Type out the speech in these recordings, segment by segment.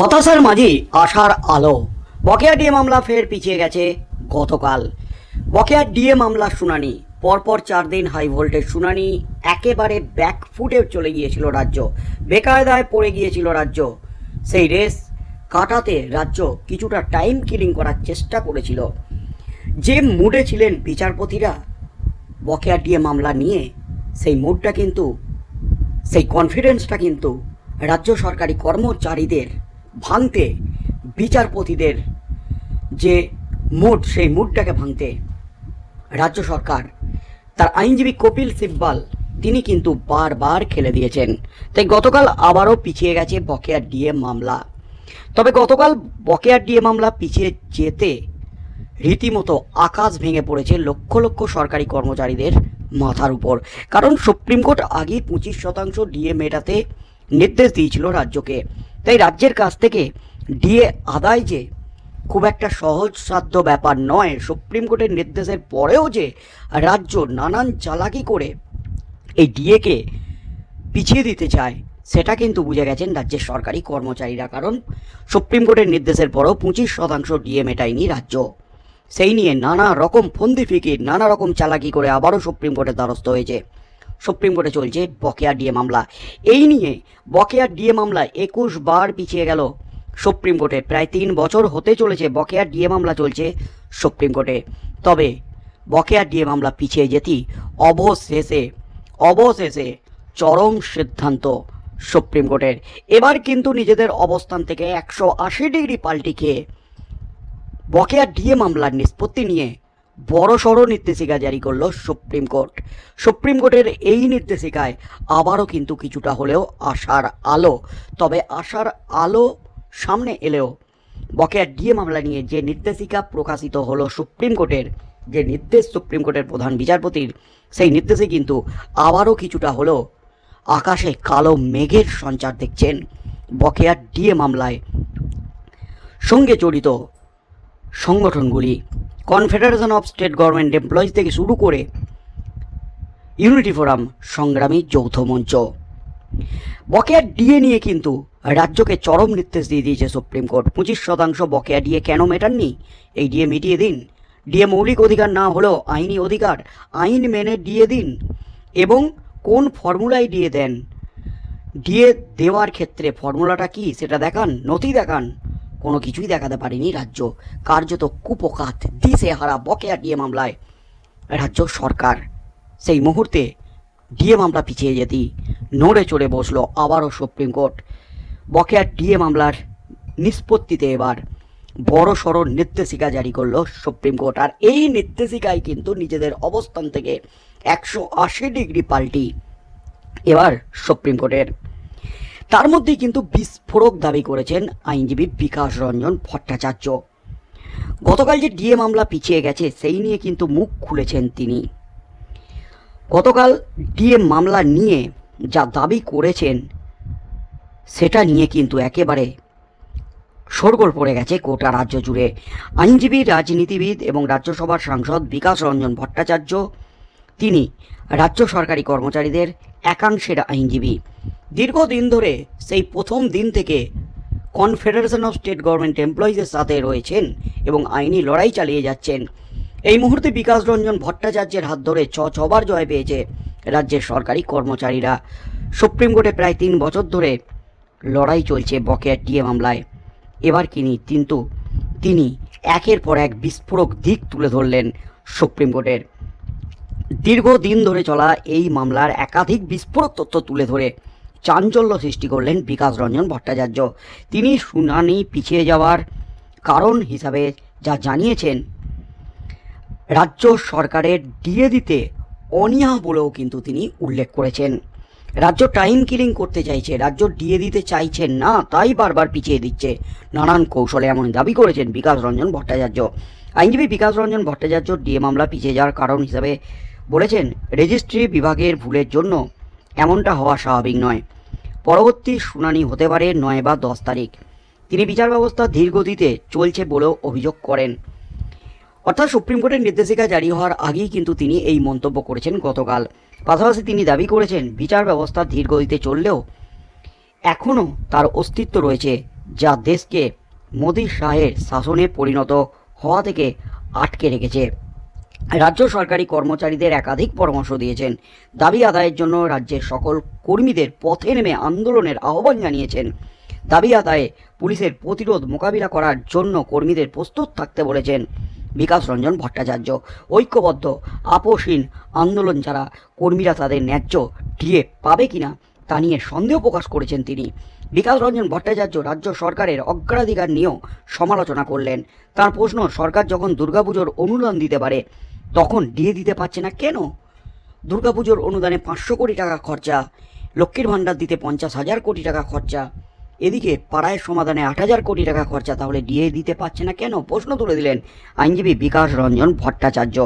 হতাশার মাঝেই আশার আলো। বকেয়া ডিএ মামলা ফের পিছিয়ে গেছে গতকাল। বকেয়া ডিএ মামলার শুনানি। পরপর চার দিন হাই ভোল্টেজ শুনানি। একেবারে ব্যাকফুটে চলে গিয়েছিল রাজ্য। বেকায়দায় পড়ে গিয়েছিল রাজ্য। সেই রেস কাটাতে রাজ্য কিছুটা টাইম কিলিং করার চেষ্টা করেছিল। যে মুডে ছিলেন বিচারপতিরা, বকেয়া ডিএ মামলা নিয়ে, সেই মুডটা কিন্তু, সেই কনফিডেন্সটা কিন্তু রাজ্য সরকারি কর্মচারীদের ভাঙতে বিচারপতিদের যে মুড, সেই মুডটাকে ভাঙতে রাজ্য সরকার, তার আইনজীবী কপিল সিব্বাল, তিনি কিন্তু বারবার খেলে দিয়েছেন। তাই গতকাল আবারও পিছিয়ে গেছে বকেয়া ডিএ মামলা। তবে গতকাল বকেয়া ডিএ মামলা পিছিয়ে যেতে রীতিমতো আকাশ ভেঙে পড়েছে লক্ষ লক্ষ সরকারি কর্মচারীদের মাথার উপর। কারণ সুপ্রিম কোর্ট আগেই পঁচিশ শতাংশ ডিএ মেটাতে নির্দেশ দিয়েছিল রাজ্যকে। তাই রাজ্যের কাছ থেকে ডিএ আদায় যে খুব একটা সহজসাধ্য ব্যাপার নয়, সুপ্রিম কোর্টের নির্দেশের পরেও যে রাজ্য নানান চালাকি করে এই ডিএকে পিছিয়ে দিতে চায়, সেটা কিন্তু বুঝে গেছেন রাজ্যের সরকারি কর্মচারীরা। কারণ সুপ্রিম কোর্টের নির্দেশের পরেও পঁচিশ শতাংশ ডিএ মেটায়নি রাজ্য। সেই নিয়ে নানা রকম ফন্দি ফিকির নানা রকম চালাকি করে আবারও সুপ্রিম কোর্টের দ্বারস্থ হয়েছে। সুপ্রিম কোর্টে চলছে বকেয়া ডিএ মামলা। এই নিয়ে বকেয়া ডিএ মামলা একুশ বার পিছিয়ে গেল। সুপ্রিম কোর্টে প্রায় তিন বছর হতে চলেছে বকেয়া ডিএ মামলা চলছে সুপ্রিম কোর্টে তবে বকেয়া ডিএ মামলা পিছিয়ে যেতেই অবশেষে অবশেষে চরম সিদ্ধান্ত সুপ্রিম কোর্টের এবার কিন্তু নিজেদের অবস্থান থেকে একশো আশি ডিগ্রি পাল্টি খেয়ে বকেয়া ডিএ মামলার নিষ্পত্তি নিয়ে বড় সড় নির্দেশিকা জারি করল সুপ্রিম কোর্ট। সুপ্রিম কোর্টের এই নির্দেশিকায় আবারও কিন্তু কিছুটা হলেও আশার আলো। তবে আশার আলো সামনে এলেও বকেয়া ডিএ মামলা নিয়ে যে নির্দেশিকা প্রকাশিত হলো সুপ্রিম কোর্টের, যে নির্দেশ সুপ্রিম কোর্টের প্রধান বিচারপতির, সেই নির্দেশে কিন্তু আবারও কিছুটা হলেও আকাশে কালো মেঘের সঞ্চার দেখছেন বকেয়া ডিএ মামলায় সঙ্গে জড়িত সংগঠনগুলি। Confederation of state government employees থেকে শুরু করে ইউনিটি ফোরাম সংগ্রামী যৌথ মঞ্চ। বকেয়া ডিএ নিয়ে কিন্তু রাজ্যকে চরম নির্দেশ দিয়ে দিয়েছে সুপ্রিম কোর্ট পঁচিশ শতাংশ বকেয়া ডিএ কেন মেটাননি? এই ডিএ মিটিয়ে দিন। ডিএ মৌলিক অধিকার না হলেও আইনি অধিকার, আইন মেনে ডিএ দিন। এবং কোন ফর্মুলায় ডিএ দেন? ডিএ দেওয়ার ক্ষেত্রে ফর্মুলাটা কি? সেটা দেখান, নথি দেখান। কোনো কিছুই দেখাতে পারেনি রাজ্য। কার্যত কুপকাত, দিশে হারা বকেয়া ডিএ মামলায়। রাজ্য সরকার, সেই মুহূর্তে ডিএ মামলা পিছিয়ে যেতেই নড়ে চড়ে বসল আবারও সুপ্রিম কোর্ট। বকেয়া ডিএ মামলার নিষ্পত্তিতে এবার বড় সড় নির্দেশিকা জারি করল সুপ্রিম কোর্ট। আর এই নির্দেশিকায় কিন্তু নিজেদের অবস্থান থেকে একশো আশি ডিগ্রি পাল্টি এবার সুপ্রিম কোর্টের তার মধ্যেই কিন্তু বিস্ফোরক দাবি করেছেন আইনজীবী বিকাশ রঞ্জন ভট্টাচার্য। গতকাল যে ডিএ মামলা পিছিয়ে গেছে, সেই নিয়ে কিন্তু মুখ খুলেছেন তিনি। গতকাল ডিএ মামলা নিয়ে যা দাবি করেছেন, সেটা নিয়ে কিন্তু একেবারে শোরগোল পড়ে গেছে গোটা রাজ্য জুড়ে। আইনজীবী, রাজনীতিবিদ এবং রাজ্যসভার সাংসদ বিকাশ রঞ্জন ভট্টাচার্য তিনি রাজ্য সরকারি কর্মচারীদের একাংশের আইনজীবী। দীর্ঘদিন ধরে সেই প্রথম দিন থেকে কনফেডারেশন অফ স্টেট গভর্নমেন্ট এমপ্লয়িজের সাথে রয়েছেন এবং আইনি লড়াই চালিয়ে যাচ্ছেন। এই মুহূর্তে বিকাশ রঞ্জন ভট্টাচার্যের হাত ধরে ছ ছবার জয় পেয়েছে রাজ্যের সরকারি কর্মচারীরা। সুপ্রিম কোর্টে প্রায় তিন বছর ধরে লড়াই চলছে বকেয়া টিএ মামলায়। এবার কিনি কিন্তু, তিনি একের পর এক বিস্ফোরক দিক তুলে ধরলেন সুপ্রিম কোর্টের। দীর্ঘদিন ধরে চলা এই মামলার একাধিক বিস্ফোরক তথ্য তুলে ধরে চাঞ্চল্য সৃষ্টি করলেন বিকাশ রঞ্জন ভট্টাচার্য। তিনি শুনানি পিছিয়ে যাওয়ার কারণ হিসাবে যা জানিয়েছেন, রাজ্য সরকারের ডিএ দিতে অনীহা বলেও কিন্তু তিনি উল্লেখ করেছেন। রাজ্য টাইম কিলিং করতে চাইছে, রাজ্য ডিএ দিতে চাইছেন না, তাই বারবার পিছিয়ে দিচ্ছে। নানান কৌশলে এমন দাবি করেছেন বিকাশ রঞ্জন ভট্টাচার্য। আইনজীবী বিকাশ রঞ্জন ভট্টাচার্য ডিএ মামলা পিছিয়ে যাওয়ার কারণ হিসাবে বলেছেন, রেজিস্ট্রি বিভাগের ভুলের জন্য এমনটা হওয়া স্বাভাবিক নয়। পরবর্তী শুনানি হতে পারে নয় বা দশ তারিখ। তিনি বিচার ব্যবস্থা ধীরগতিতে চলছে বলেও অভিযোগ করেন। অর্থাৎ সুপ্রিম কোর্টের নির্দেশিকা জারি হওয়ার আগেই কিন্তু তিনি এই মন্তব্য করেছেন গতকাল। পাশাপাশি তিনি দাবি করেছেন, বিচার ব্যবস্থা ধীরগতিতে চললেও এখনও তার অস্তিত্ব রয়েছে, যা দেশকে মোদী শাহের শাসনে পরিণত হওয়া থেকে আটকে রেখেছে। রাজ্য সরকারি কর্মচারীদের একাধিক পরামর্শ দিয়েছেন। দাবি আদায়ের জন্য রাজ্যের সকল কর্মীদের পথে নেমে আন্দোলনের আহ্বান জানিয়েছেন। দাবি আদায়ে পুলিশের প্রতিরোধ মোকাবিলা করার জন্য কর্মীদের প্রস্তুত থাকতে বলেছেন। বিকাশ রঞ্জন ভট্টাচার্য, ঐক্যবদ্ধ, আপোষহীন আন্দোলন ছাড়া কর্মীরা তাদের ন্যায্য ডিএ পাবে কিনা তা নিয়ে সন্দেহ প্রকাশ করেছেন তিনি। বিকাশ রঞ্জন ভট্টাচার্য রাজ্য সরকারের অগ্রাধিকার নিয়েও সমালোচনা করলেন। তার প্রশ্ন, সরকার যখন দুর্গাপুজোর অনুদান দিতে পারে তখন ডিএ দিতে পারছে না। কেন? দুর্গাপুজোর অনুদানে পাঁচশো কোটি টাকা খরচা, লক্ষ্মীর ভাণ্ডার দিতে পঞ্চাশ হাজার কোটি টাকা খরচা, এদিকে পাড়ায় সমাধানে আট হাজার কোটি টাকা খরচা, তাহলে ডিএ দিতে পারছে না কেন? প্রশ্ন তুলে দিলেন আইনজীবী বিকাশ রঞ্জন ভট্টাচার্য।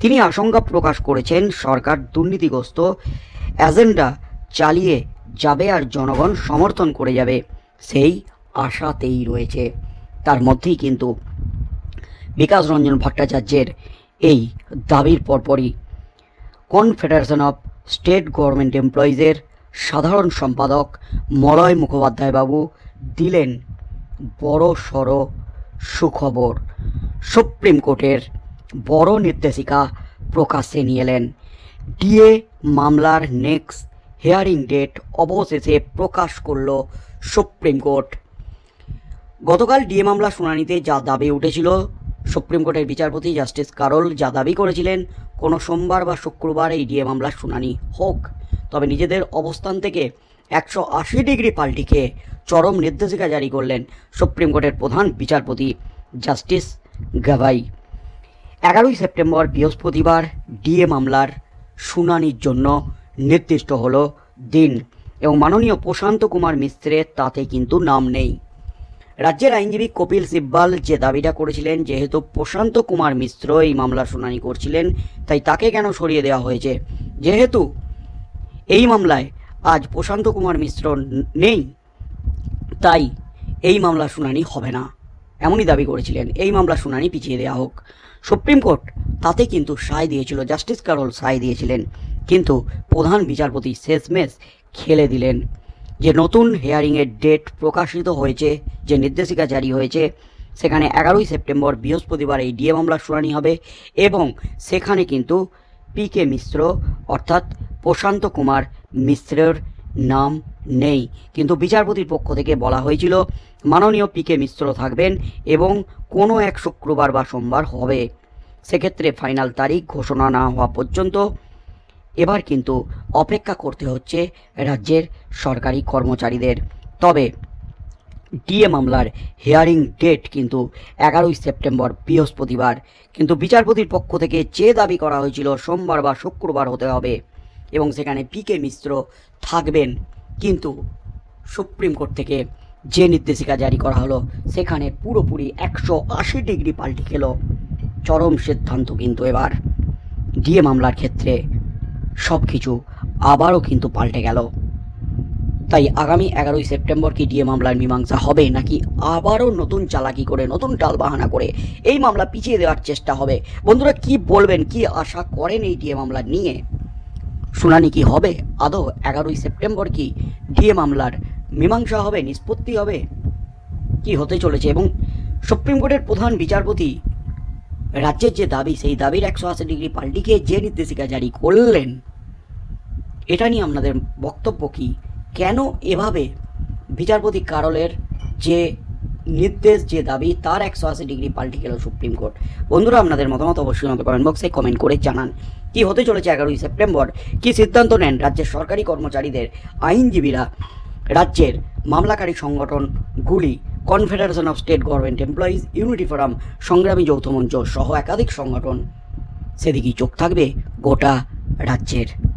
তিনি আশঙ্কা প্রকাশ করেছেন, সরকার দুর্নীতিগ্রস্ত, এজেন্ডা চালিয়ে যাবে আর জনগণ সমর্থন করে যাবে, সেই আশাতেই রয়েছে। তার মধ্যেই কিন্তু বিকাশ রঞ্জন ভট্টাচার্যের এই দাবির পরপরই কনফেডারেশন অফ স্টেট গভর্নমেন্ট এমপ্লয়িজের সাধারণ সম্পাদক মলয় মুখোপাধ্যায় বাবু দিলেন বড় সড় সুখবর। সুপ্রিম কোর্টের বড় নির্দেশিকা প্রকাশ্যে নিয়ে এলেন। ডিএ মামলার নেক্সট হিয়ারিং ডেট অবশেষে প্রকাশ করল সুপ্রিম কোর্ট। গতকাল ডিএ মামলা শুনানিতে যা দাবি উঠেছিল সুপ্রিম কোর্টের বিচারপতি জাস্টিস কারল যা দাবি করেছিলেন, কোনো সোমবার বা শুক্রবার এই ডিএ মামলার শুনানি হোক। তবে নিজেদের অবস্থান থেকে একশো আশি ডিগ্রি পাল্টিকে চরম নির্দেশিকা জারি করলেন সুপ্রিম কোর্টের প্রধান বিচারপতি জাস্টিস গাভাই এগারোই সেপ্টেম্বর বৃহস্পতিবার ডিএ মামলার শুনানির জন্য নির্দিষ্ট হলো দিন এবং মাননীয় প্রশান্ত কুমার মিশ্রের তাতে কিন্তু নাম নেই। রাজ্যের আইনজীবী কপিল সিব্বাল যে দাবিটা করেছিলেন, যেহেতু প্রশান্ত কুমার মিশ্র এই মামলার শুনানি করছিলেন, তাই তাকে কেন সরিয়ে দেওয়া হয়েছে? যেহেতু এই মামলায় আজ প্রশান্ত কুমার মিশ্র নেই, তাই এই মামলার শুনানি হবে না। এমনই দাবি করেছিলেন, এই মামলার শুনানি পিছিয়ে দেওয়া হোক। সুপ্রিম কোর্ট তাতে কিন্তু সায় দিয়েছিল, জাস্টিস কারল সায় দিয়েছিলেন, কিন্তু প্রধান বিচারপতি শেষমেশ খেলে দিলেন। যে নতুন হেয়ারিংয়ের ডেট প্রকাশিত হয়েছে, যে নির্দেশিকা জারি হয়েছে, সেখানে এগারোই সেপ্টেম্বর বৃহস্পতিবার এই ডিএ মামলার শুনানি হবে এবং সেখানে কিন্তু পি কে মিশ্র, অর্থাৎ প্রশান্ত কুমার মিশ্রের নাম নেই। কিন্তু বিচারপতির পক্ষ থেকে বলা হয়েছিল, মাননীয় পি কে মিশ্র থাকবেন এবং কোনো এক শুক্রবার বা সোমবার হবে। সেক্ষেত্রে ফাইনাল তারিখ ঘোষণা না হওয়া পর্যন্ত এবার কিন্তু অপেক্ষা করতে হচ্ছে রাজ্যের সরকারি কর্মচারীদের। তবে ডিএ মামলার হিয়ারিং ডেট কিন্তু এগারোই সেপ্টেম্বর, বৃহস্পতিবার। কিন্তু বিচারপতির পক্ষ থেকে যে দাবি করা হয়েছিল, সোমবার বা শুক্রবার হতে হবে এবং সেখানে পি কে মিশ্র থাকবেন। কিন্তু সুপ্রিম কোর্ট থেকে যে নির্দেশিকা জারি করা হলো, সেখানে পুরোপুরি একশো আশি ডিগ্রি পাল্টে খেলো চরম সিদ্ধান্ত কিন্তু এবার। ডিএ মামলার ক্ষেত্রে সব কিছু আবারও কিন্তু পাল্টে গেল। তাই আগামী এগারোই সেপ্টেম্বর কি ডিএ মামলার মীমাংসা হবে, নাকি আবারও নতুন চালাকি করে, নতুন টালবাহানা করে এই মামলা পিছিয়ে দেওয়ার চেষ্টা হবে? বন্ধুরা, কি বলবেন, কি আশা করেন এই ডিএ মামলা নিয়ে? শুনানি কি হবে? আদৌ এগারোই সেপ্টেম্বর কি ডিএ মামলার মীমাংসা হবে, নিষ্পত্তি হবে? কি হতে চলেছে? এবং সুপ্রিম কোর্টের প্রধান বিচারপতি রাজ্যের যে দাবি, সেই দাবির একশো আশি ডিগ্রি পাল্টিকে যে নির্দেশিকা জারি করলেন, এটা নিয়ে আপনাদের বক্তব্য কী? কেন এভাবে বিচারপতি কারলের যে নির্দেশ, যে দাবি, তার একশো আশি ডিগ্রি পাল্টে গেল সুপ্রিম কোর্ট? বন্ধুরা, আপনাদের মতামত অবশ্যই আমাকে কমেন্ট বক্সে কমেন্ট করে জানান। কি হতে চলেছে এগারোই সেপ্টেম্বর? কি সিদ্ধান্ত নেন রাজ্যের সরকারি কর্মচারীদের? আইনজীবীরা রাজ্যের মামলাকারী সংগঠন গুলি confederation of state government employees unity forum সংগ্রামী যৌথ মঞ্চ সহ একাধিক সংগঠন। সেদিকেই চোখ থাকবে গোটা রাজ্যের।